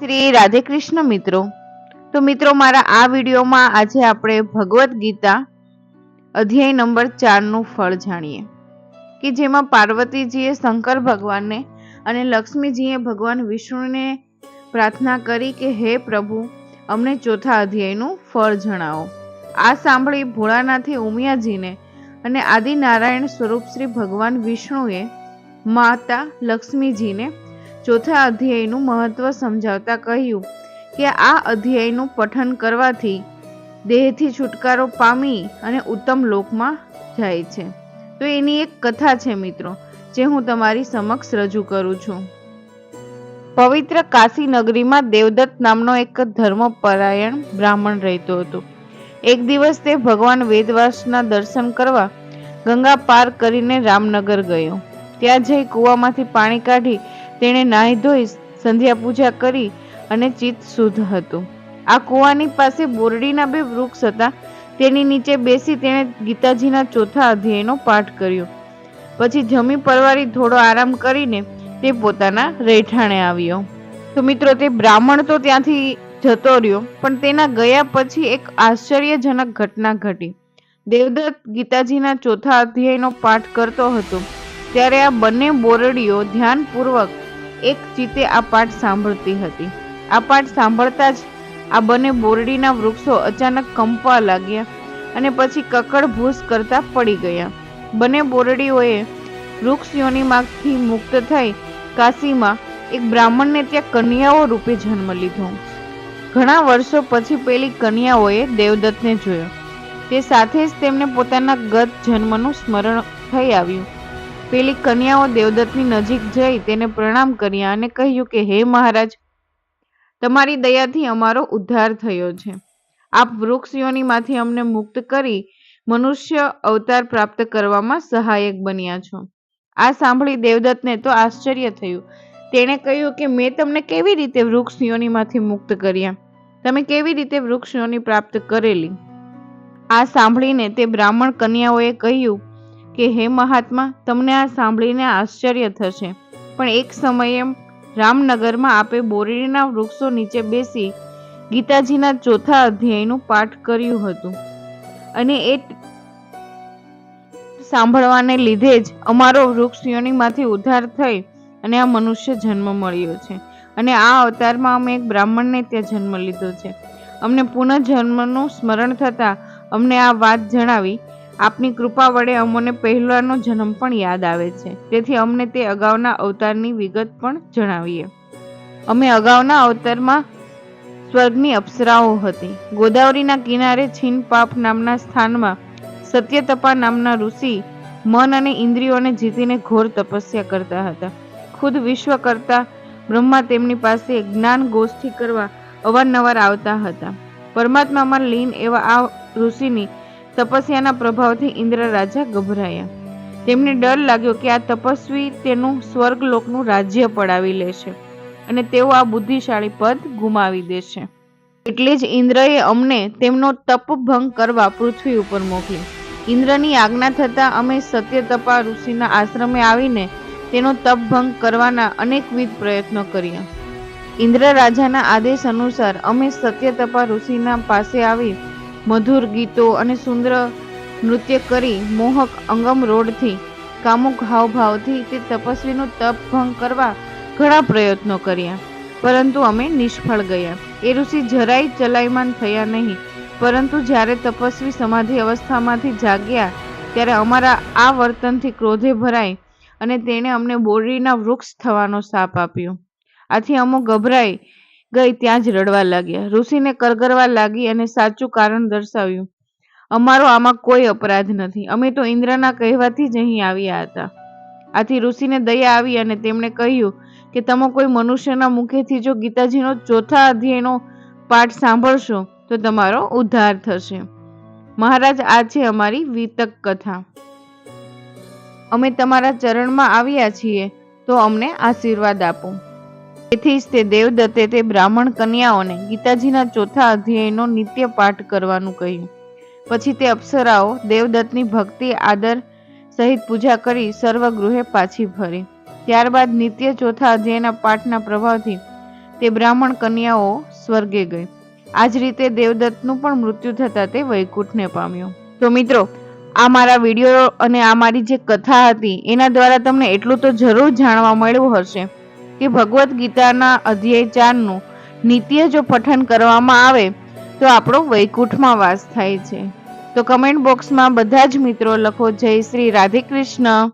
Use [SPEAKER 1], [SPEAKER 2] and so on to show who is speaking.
[SPEAKER 1] શ્રી રાધે કૃષ્ણ મિત્રો. તો મિત્રો, મારા આ વિડીયોમાં આજે આપણે ભગવદ્ ગીતા અધ્યાય નંબર ચારનું ફળ જાણીએ. કે જેમાં પાર્વતીજીએ શંકર ભગવાનને અને લક્ષ્મીજીએ ભગવાન વિષ્ણુને પ્રાર્થના કરી કે, હે પ્રભુ, અમને ચોથા અધ્યાયનું ફળ જણાવો. આ સાંભળી ભોળાનાથે ઉમિયાજીને અને આદિનારાયણ સ્વરૂપ શ્રી ભગવાન વિષ્ણુએ માતા લક્ષ્મીજીને ચોથા અધ્યાયનું મહત્વ સમજાવતા કહ્યું કે આ અધ્યાયનું પઠન કરવાથી દેહથી છુટકારો પામી અને ઉત્તમ લોકમાં જાય છે. તો એની એક કથા છે મિત્રો, જે હું તમારી સમક્ષ રજૂ કરું છું. પવિત્ર કાશી નગરીમાં દેવદત્ત નામનો એક ધર્મપરાયણ બ્રાહ્મણ રહેતો હતો. એક દિવસ તે ભગવાન વેદવાસના દર્શન કરવા ગંગા પાર કરીને રામનગર ગયો. ત્યાં જઈ કૂવામાંથી પાણી કાઢી તેણે નાહી ધોઈ સંધ્યા પૂજા કરી અને ચિત્ત શુદ્ધ હતું. આ કૂવાની પાસે બોરડીના બે વૃક્ષ હતા. તેની નીચે બેસી તેણે ગીતાજીના ચોથા અધ્યાયનો પાઠ કર્યો. પછી જમી પરવારી થોડો આરામ કરીને તે પોતાના રહેઠાણે આવ્યો. તો મિત્રો, તે બ્રાહ્મણ તો ત્યાંથી જતો રહ્યો, પણ તેના ગયા પછી એક આશ્ચર્યજનક ઘટના ઘટી. દેવદત્ત ગીતાજીના ચોથા અધ્યાયનો પાઠ કરતો હતો. ત્યારે આ બંને બોરડીઓ ધ્યાનપૂર્વક એક ચીતે આ પાઠ સાંભળતી હતી. આ પાઠ સાંભળતા જ આ બંને બોરડીના વૃક્ષો અચાનક કંપવા લાગ્યા અને પછી કકડ ભૂસ કરતા પડી ગયા. બંને બોરડીઓએ વૃક્ષ યોનિમાંથી મુક્ત થઈ કાશીમાં એક બ્રાહ્મણને ત્યાં કન્યાઓ રૂપે જન્મ લીધો. ઘણા વર્ષો પછી પેલી કન્યાઓએ દેવદત્તને જોયો. તે સાથે જ તેમને પોતાના ગત જન્મનું સ્મરણ થઈ આવ્યું. પેલી કન્યાઓ દેવદત્તની નજીક જઈ તેને પ્રણામ કર્યા અને કહ્યું કે, હે મહારાજ, તમારી દયાથી અમારો ઉદ્ધાર થયો છે. આપ વૃક્ષ યોનીમાંથી અમને મુક્ત કરી મનુષ્ય અવતાર પ્રાપ્ત કરવામાં સહાયક બન્યા છો. આ સાંભળી દેવદત્તને તો આશ્ચર્ય થયું. તેણે કહ્યું કે, મેં તમને કેવી રીતે વૃક્ષ યોનીમાંથી મુક્ત કર્યા? તમે કેવી રીતે વૃક્ષ યોની પ્રાપ્ત કરેલી? આ સાંભળીને તે બ્રાહ્મણ કન્યાઓએ કહ્યું કે હે મહાત્મા, તમને આ સાંભળીને આશ્ચર્ય થશે. પણ એક સમયે રામનગરમાં આપે બોરડીના વૃક્ષો નીચે બેસી ગીતાજીના ચોથા અધ્યાયનું પાઠ કર્યું હતું. અને એ સાંભળવાને લીધે જ અમારો વૃક્ષ યોનિમાંથી ઉદ્ધાર થઈ અને આ મનુષ્ય જન્મ મળ્યો છે. અને આ અવતારમાં અમે એક બ્રાહ્મણને ત્યાં જન્મ લીધો છે. અમને પુનઃજન્મનું સ્મરણ થતાં અમને આ વાત જણાવી આપની કૃપા વડે અમોને પહેલાનો જન્મ પણ યાદ આવે છે. તેથી અમને તે અગાઉના અવતારની વિગત પણ જણાવીએ. અમે અગાઉના અવતારમાં સ્વર્ગની અપ્સરાઓ હતી. ગોદાવરીના કિનારે છીનપાપ નામના સ્થાનમાં સત્યતપા નામના ઋષિ મન અને ઇન્દ્રિયોને જીતીને ઘોર તપસ્યા કરતા હતા. ખુદ વિશ્વ કરતા બ્રહ્મા તેમની પાસે જ્ઞાન ગોષ્ઠી કરવા અવારનવાર આવતા હતા. પરમાત્મામાં લીન એવા આ ઋષિની તપસ્યાના પ્રભાવથી ઇન્દ્ર રાજા ગભરાયા. તેમને ડર લાગ્યો કે આ તપસ્વી તેનું સ્વર્ગલોકનું રાજ્ય પડાવી લેશે અને તેઓ આ બુદ્ધિશાળી પદ ગુમાવી દેશે. એટલે જ ઇન્દ્રએ અમને તેમનો તપ ભંગ કરવા પૃથ્વી ઉપર મોકલી. ઇન્દ્રની આજ્ઞા થતાં અમે સત્યતપા ઋષિના આશ્રમે આવીને તેનો તપ ભંગ કરવાના અનેકવિધ પ્રયત્નો કર્યા. ઇન્દ્ર રાજાના આદેશ અનુસાર અમે સત્યતપા ઋષિના પાસે આવી મધુર ગીતો અને સુંદર નૃત્ય કરી મોહક અંગમ રોડથી, કામુક હાવભાવથી તે તપસ્વીનું તપ ભંગ કરવા ઘણા પ્રયત્નો કર્યા. પરંતુ અમે નિષ્ફળ ગયા. એ ઋષિ જરાય ચલાયમાન થયા નહીં. પરંતુ જ્યારે તપસ્વી સમાધિ અવસ્થામાંથી જાગ્યા, ત્યારે અમારા આ વર્તનથી ક્રોધે ભરાય અને તેણે અમને બોરડીના વૃક્ષ થવાનો શાપ આપ્યો. આથી અમો ગભરાઈ ગઈ ત્યાં જ રડવા લાગ્યા. ઋષિને કરગરવા લાગી અને સાચું કારણ દર્શાવ્યું. અમારો આમાં કોઈ અપરાધ નથી. અમે તો ઇન્દ્રના કહેવાથી જ અહીં આવ્યા હતા. આથી ઋષિને દયા આવી અને તેમણે કહ્યું કે, તમે કોઈ મનુષ્યના મુખેથી જો ગીતાજીનો ચોથા અધ્યાયનો પાઠ સાંભળશો, તો તમારો ઉદ્ધાર થશે. મહારાજ, આ છે અમારી વિતક કથા. અમે તમારા ચરણમાં આવ્યા છીએ, તો અમને આશીર્વાદ આપો. તેથી જ તે દેવદત્તે તે બ્રાહ્મણ કન્યાઓને ગીતાજીના ચોથા અધ્યાયનો નિત્ય પાઠ કરવાનું કહ્યું. પછી તે અપ્સરાઓ દેવદત્તની ભક્તિ, આદર સહિત પૂજા કરી સર્વ ગૃહે પાછી ફરી. ત્યારબાદ નિત્ય ચોથા અધ્યાયના પાઠના પ્રભાવથી તે બ્રાહ્મણ કન્યાઓ સ્વર્ગે ગઈ. આ જ રીતે દેવદત્તનું પણ મૃત્યુ થતાં તે વૈકુંઠને પામ્યો. તો મિત્રો, આ મારા વીડિયો અને આ મારી જે કથા હતી, એના દ્વારા તમને એટલું તો જરૂર જાણવા મળ્યું હશે. કે ભગવદ્ ગીતાના અધ્યાય ચારનું નિત્ય જો પઠન કરવામાં આવે, તો આપણો વૈકુંઠમાં વાસ થાય છે. તો કમેન્ટ બોક્સમાં બધા જ મિત્રો લખો જય શ્રી રાધે કૃષ્ણ.